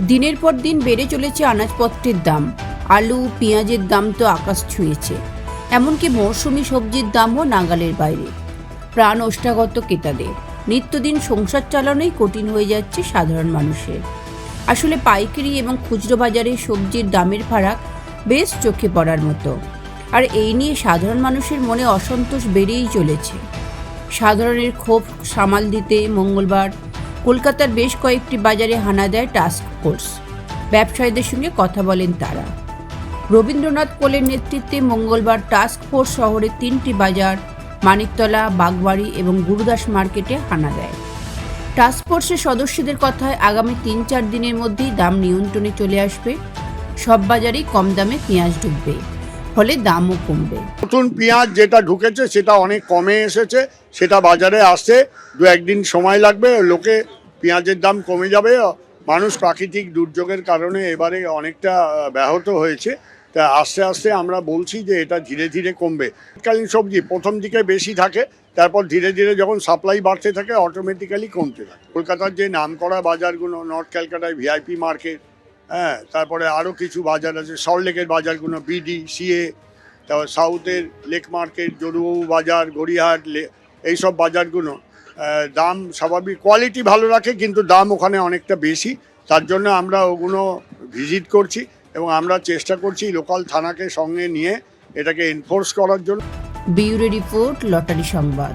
দিনের পর দিন বেড়ে চলেছে আনাজপত্রের দাম। আলু, পেঁয়াজের দাম তো আকাশ ছুঁয়েছে। এমনকি মৌসুমি সবজির দামও নাগালের বাইরে। প্রাণ ওষ্ঠাগত ক্রেতাদের। নিত্যদিন সংসার চালানোই কঠিন হয়ে যাচ্ছে সাধারণ মানুষের। আসলে পাইকারি এবং খুচরো বাজারে সবজির দামের ফারাক বেশ চোখে পড়ার মতো। আর এই নিয়ে সাধারণ মানুষের মনে অসন্তোষ বেড়েই চলেছে। সাধারণের ক্ষোভ সামাল দিতে মঙ্গলবার কলকাতার বেশ কয়েকটি বাজারে হানা দেয় টাস্ক ফোর্স। ব্যবসায়ীদের সঙ্গে কথা বলেন তারা। রবীন্দ্রনাথ কোলের নেতৃত্বে মঙ্গলবার টাস্ক ফোর্স শহরের তিনটি বাজার, মানিকতলা, বাগবাড়ি এবং গুরুদাস মার্কেটে হানা দেয়। টাস্ক ফোর্সের সদস্যদের কথায় আগামী তিন চার দিনের মধ্যেই দাম নিয়ন্ত্রণে চলে আসবে। সব বাজারেই কম দামে পেঁয়াজ ঢুকবে ফলে দামও কমবে। নতুন পেঁয়াজ যেটা ঢুকেছে, সেটা অনেক কমে এসেছে, সেটা বাজারে আসতে দু একদিন সময় লাগবে, লোকে পেঁয়াজের দাম কমে যাবে, মানুষ প্রাকৃতিক দুর্যোগের কারণে এবারে অনেকটা ব্যাহত হয়েছে। তা আস্তে আস্তে আমরা বলছি যে এটা ধীরে ধীরে কমবে। শীতকালীন সবজি প্রথম দিকে বেশি থাকে, তারপর ধীরে ধীরে যখন সাপ্লাই বাড়তে থাকে অটোমেটিক্যালি কমতে থাকে। কলকাতার যে নামকরা বাজারগুলো নর্থ ক্যালকাটায় ভিআইপি মার্কেট হ্যাঁ তারপরে আরও কিছু বাজার আছে সল্টলেকের বাজারগুলো বিডি সিএ তারপর সাউথের লেক মার্কেট জরুবাবু বাজার, গড়িয়াহাট এইসব বাজারগুলো দাম স্বাভাবিক কোয়ালিটি ভালো রাখে, কিন্তু দাম ওখানে অনেকটা বেশি। তার জন্য আমরা ওগুলো ভিজিট করছি এবং আমরা চেষ্টা করছি লোকাল থানাকে সঙ্গে নিয়ে এটাকে এনফোর্স করার জন্য। বিউরো রিপোর্ট, লটারি সংবাদ।